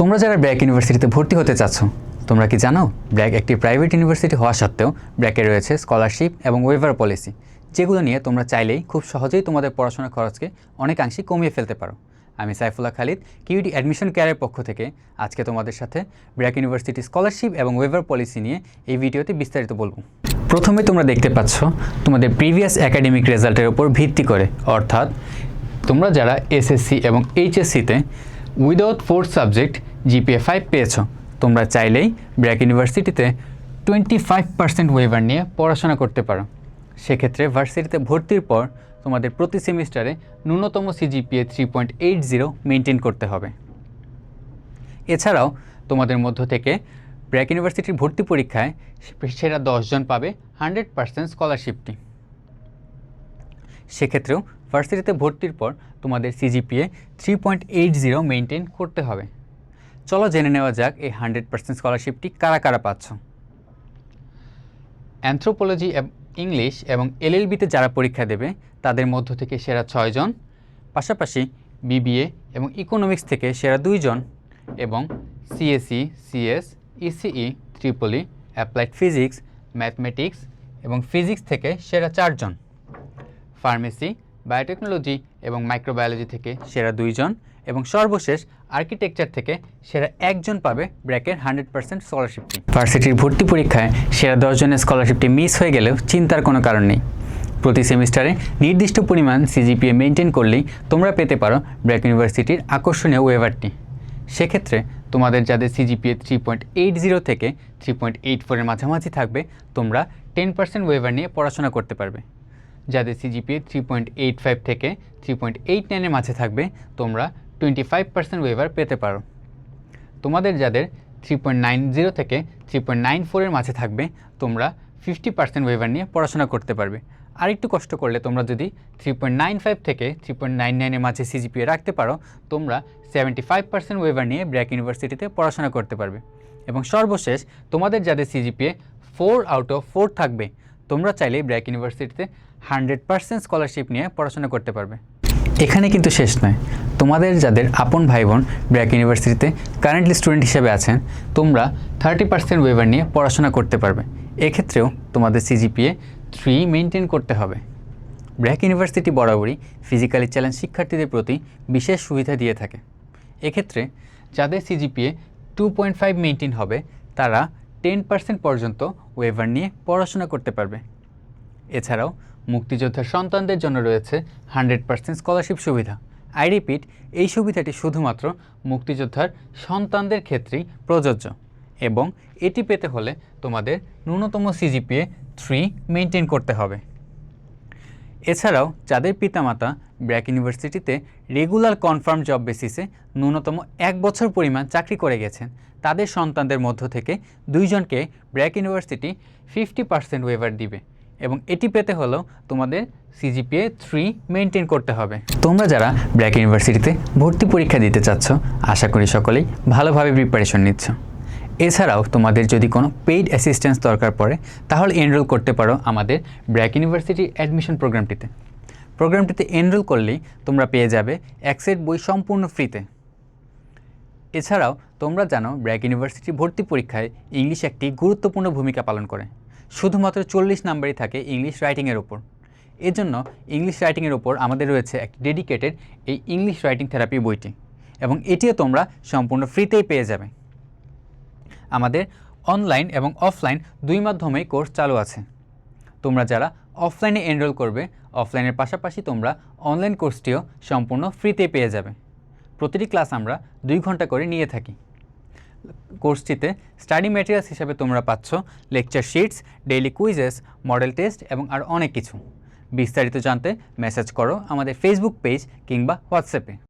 তোমরা যারা ব্র্যাক ইউনিভার্সিটিতে ভর্তি হতে চাচ্ছ, তোমরা কি জানো ব্র্যাক একটি প্রাইভেট ইউনিভার্সিটি হওয়া সত্ত্বেও ব্র্যাকে রয়েছে স্কলারশিপ এবং ওয়েভার পলিসি যেগুলো নিয়ে তোমরা চাইলেই খুব সহজেই তোমাদের পড়াশোনার খরচকে অনেকাংশে কমিয়ে ফেলতে পারো। আমি সাইফুল্লাহ খালিদ কিউডি অ্যাডমিশন কেয়ারের পক্ষ থেকে আজকে তোমাদের সাথে ব্র্যাক ইউনিভার্সিটি স্কলারশিপ এবং ওয়েভার পলিসি নিয়ে এই ভিডিওতে বিস্তারিত বলব। প্রথমে তোমরা দেখতে পাচ্ছ তোমাদের প্রিভিয়াস একাডেমিক রেজাল্টের উপর ভিত্তি করে, অর্থাৎ তোমরা যারা এসএসসি এবং এইচএসসিতে without fourth subject GPA five পেয়েছ। তোমরা চাইলেই ব্র্যাক ইউনিভার্সিটিতে টোয়েন্টি ফাইভ পার্সেন্ট ওয়েভার নিয়ে পড়াশোনা করতে পারো। সেক্ষেত্রে ভার্সিটিতে ভর্তির পর তোমাদের প্রতি সেমিস্টারে ন্যূনতম CGPA three point eight zero maintain করতে হবে। এছাড়াও তোমাদের মধ্য থেকে ব্র্যাক ইউনিভার্সিটির ভর্তি পরীক্ষায় সেরা দশজন পাবে হান্ড্রেড পার্সেন্ট স্কলারশিপটি সেক্ষেত্রেও ফার্স্ট ভার্সিটিতে ভর্তির পর তোমাদের CGPA three point eight zero maintain করতে হবে। চলো জেনে নেওয়া যাক এই হান্ড্রেড পার্সেন্ট স্কলারশিপটি কারা কারা পাচ্ছ। অ্যানথ্রোপোলজি ইংলিশ এবং এলএলবিতে যারা পরীক্ষা দেবে, তাদের মধ্য থেকে সেরা ছয়জন পাশাপাশি বিবিএ এবং ইকোনমিক্স থেকে সেরা দুইজন এবং CSE CS ECE triple E applied physics mathematics এবং ফিজিক্স থেকে সেরা চারজন ফার্মেসি, বায়োটেকনোলজি এবং মাইক্রোবায়োলজি থেকে সেরা দুইজন এবং সর্বশেষ আর্কিটেকচার থেকে সেরা একজন পাবে ব্র্যাকের হান্ড্রেড পার্সেন্ট স্কলারশিপটি ভার্সিটির ভর্তি পরীক্ষায় সেরা দশজনের স্কলারশিপটি মিস হয়ে গেলেও চিন্তার কোনো কারণ নেই। প্রতি সেমিস্টারে নির্দিষ্ট পরিমাণ সিজিপিএ মেনটেন করলেই তোমরা পেতে পারো ব্র্যাক ইউনিভার্সিটির আকর্ষণীয় ওয়েভারটি। সেক্ষেত্রে তোমাদের যাদের CGPA three point eight zero থেকে থ্রি পয়েন্ট এইট ফোরের মাঝামাঝি থাকবে, তোমরা টেন পার্সেন্ট ওয়েভার নিয়ে পড়াশোনা করতে পারবে। যাদের CGPA three point eight five থেকে থ্রি পয়েন্ট এইট নাইনের মাঝে থাকবে, তোমরা টোয়েন্টি ফাইভ পার্সেন্ট ওয়েভার পেতে পারো। তোমাদের যাদের থ্রি পয়েন্ট নাইন জিরো থেকে থ্রি পয়েন্ট নাইন ফোরের মাঝে থাকবে, তোমরা ফিফটি পার্সেন্ট ওয়েভার নিয়ে পড়াশোনা করতে পারবে। আর একটু কষ্ট করলে তোমরা যদি থ্রি পয়েন্ট নাইন ফাইভ থেকে থ্রি পয়েন্ট নাইন নাইনের মাঝে সিজিপিএ রাখতে পারো, তোমরা সেভেন্টি ফাইভ পার্সেন্ট ওয়েভার নিয়ে ব্র্যাক ইউনিভার্সিটিতে পড়াশোনা করতে পারবে। এবং সর্বশেষ, তোমাদের যাদের CGPA four out of four থাকবে তোমরা চাইলে ব্র্যাক ইউনিভার্সিটিতে হান্ড্রেড পার্সেন্ট স্কলারশিপ নিয়ে পড়াশোনা করতে পারবে। এখানে কিন্তু শেষ নয়। তোমাদের যাদের আপন ভাই বোন ব্র্যাক ইউনিভার্সিটিতে কারেন্টলি স্টুডেন্ট হিসেবে আছেন, তোমরা থার্টি পার্সেন্ট ওয়েভার নিয়ে পড়াশোনা করতে পারবে। এক্ষেত্রেও তোমাদের সিজিপিএ থ্রি মেনটেন করতে হবে। ব্র্যাক ইউনিভার্সিটি বরাবরই ফিজিক্যালি চ্যালেঞ্জ শিক্ষার্থীদের প্রতি বিশেষ সুবিধা দিয়ে থাকে। এক্ষেত্রে যাদের CGPA two point five maintain হবে, তারা টেন পার্সেন্ট পর্যন্ত ওয়েভার নিয়ে পড়াশোনা করতে পারবে। এছাড়াও মুক্তিযোদ্ধার সন্তানদের জন্য রয়েছে হান্ড্রেড পার্সেন্ট স্কলারশিপ সুবিধা। আই রিপিট এই সুবিধাটি শুধুমাত্র মুক্তিযোদ্ধার সন্তানদের ক্ষেত্রেই প্রযোজ্য এবং এটি পেতে হলে তোমাদের ন্যূনতম সিজিপিএ থ্রি মেনটেন করতে হবে। এছাড়াও যাদের পিতামাতা ব্র্যাক ইউনিভার্সিটিতে রেগুলার কনফার্ম জব বেসিসে ন্যূনতম এক বছর পরিমাণ চাকরি করে গেছেন। তাদের সন্তানদের মধ্য থেকে দুইজনকে BRAC university fifty percent waiver দিবে এবং এটি পেতে হলেও তোমাদের সিজিপিএ থ্রি মেনটেন করতে হবে। তোমরা যারা ব্র্যাক ইউনিভার্সিটিতে ভর্তি পরীক্ষা দিতে চাচ্ছ, আশা করি সকলেই ভালোভাবে প্রিপারেশন নিচ্ছ। এছাড়াও তোমাদের যদি কোনো পেইড অ্যাসিস্ট্যান্স দরকার পড়ে, তাহলে এনরোল করতে পারো আমাদের ব্র্যাক ইউনিভার্সিটি অ্যাডমিশন প্রোগ্রামটিতে প্রোগ্রামটিতে এনরোল করলেই তোমরা পেয়ে যাবে এক সেট বই সম্পূর্ণ ফ্রিতে। এছাড়াও তোমরা জানো ব্র্যাক ইউনিভার্সিটি ভর্তি পরীক্ষায় ইংলিশ একটি গুরুত্বপূর্ণ ভূমিকা পালন করে। শুধুমাত্র চল্লিশ নাম্বারই থাকে ইংলিশ রাইটিংয়ের ওপর এজন্য ইংলিশ রাইটিংয়ের ওপর আমাদের রয়েছে একটি ডেডিকেটেড এই ইংলিশ রাইটিং থেরাপি বইটি এবং এটিও তোমরা সম্পূর্ণ ফ্রিতেই পেয়ে যাবে। আমাদের অনলাইন এবং অফলাইন দুই মাধ্যমেই কোর্স চালু আছে। তোমরা যারা অফলাইনে এনরোল করবে। অফলাইনের পাশাপাশি তোমরা অনলাইন কোর্সটিও সম্পূর্ণ ফ্রিতে পেয়ে যাবে। প্রতিটি ক্লাস আমরা দুই ঘণ্টা করে নিয়ে থাকি। কোর্সটিতে স্টাডি ম্যাটেরিয়ালস হিসাবে তোমরা পাচ্ছ lecture sheets daily quizzes model test এবং আর অনেক কিছু। বিস্তারিত জানতে মেসেজ করো আমাদের ফেসবুক পেজ কিংবা হোয়াটসঅ্যাপে